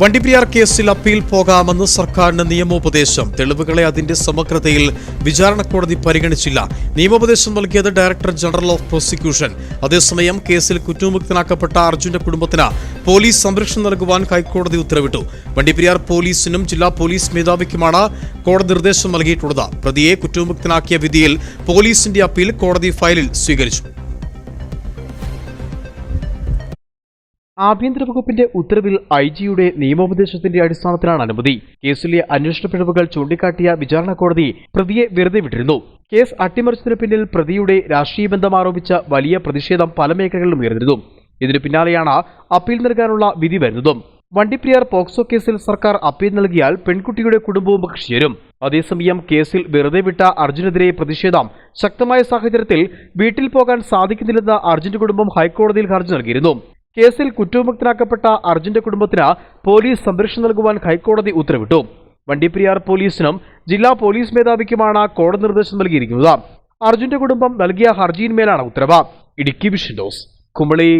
വണ്ടിപ്പെരിയാർ കേസിൽ അപ്പീൽ പോകാമെന്ന് സർക്കാരിന് നിയമോപദേശം. തെളിവുകളെ അതിന്റെ സമഗ്രതയിൽ വിചാരണ കോടതി പരിഗണിച്ചില്ല. നിയമോപദേശം നൽകിയത് ഡയറക്ടർ ജനറൽ ഓഫ് പ്രോസിക്യൂഷൻ. അതേസമയം കേസിൽ കുറ്റവിമുക്തനാക്കപ്പെട്ട അർജുന്റെ കുടുംബത്തിന് പോലീസ് സംരക്ഷണം നൽകുവാൻ ഹൈക്കോടതി ഉത്തരവിട്ടു. വണ്ടിപ്പെരിയാർ പോലീസിനും ജില്ലാ പോലീസ് മേധാവിക്കുമാണ് കോടതി നിർദ്ദേശം നൽകിയിട്ടുള്ളത്. പ്രതിയെ കുറ്റവിമുക്തനാക്കിയ വിധിയിൽ പോലീസിന്റെ അപ്പീൽ കോടതി ഫയലിൽ സ്വീകരിച്ചു. ആഭ്യന്തര വകുപ്പിന്റെ ഉത്തരവിൽ ഐ ജിയുടെ നിയമോപദേശത്തിന്റെ അടിസ്ഥാനത്തിലാണ് അനുമതി. കേസിലെ അന്വേഷണ പിഴവുകൾ ചൂണ്ടിക്കാട്ടിയ വിചാരണ കോടതി പ്രതിയെ വെറുതെ വിട്ടിരുന്നു. കേസ് അട്ടിമറിച്ചതിന് പിന്നിൽ പ്രതിയുടെ രാഷ്ട്രീയ ബന്ധം ആരോപിച്ച വലിയ പ്രതിഷേധം പല മേഖലകളിലും ഉയർന്നിരുന്നു. ഇതിനു പിന്നാലെയാണ് അപ്പീൽ നൽകാനുള്ള വിധി വരുന്നതും. വണ്ടിപ്രിയാർ പോക്സോ കേസിൽ സർക്കാർ അപ്പീൽ നൽകിയാൽ പെൺകുട്ടിയുടെ കുടുംബവും കക്ഷി ചേരും അതേസമയം കേസിൽ വെറുതെ വിട്ട അർജുനെതിരെ പ്രതിഷേധം ശക്തമായ സാഹചര്യത്തിൽ വീട്ടിൽ പോകാൻ സാധിക്കുന്നില്ലെന്ന് അർജുന്റെ കുടുംബം ഹൈക്കോടതിയിൽ ഹർജി നൽകിയിരുന്നു. കേസിൽ കുറ്റവിമുക്തനാക്കപ്പെട്ട അർജുന്റെ കുടുംബത്തിന് പോലീസ് സംരക്ഷണം നൽകുവാൻ ഹൈക്കോടതി ഉത്തരവിട്ടു. വണ്ടിപ്പെരിയാർ പോലീസിനും ജില്ലാ പോലീസ് മേധാവിക്കുമാണ് കോടതി നിർദ്ദേശം നൽകിയിരിക്കുന്നത്. അർജുന്റെ കുടുംബം നൽകിയ ഹർജിയിന്മേലാണ് ഉത്തരവ്. Idukki vision dose Kumbali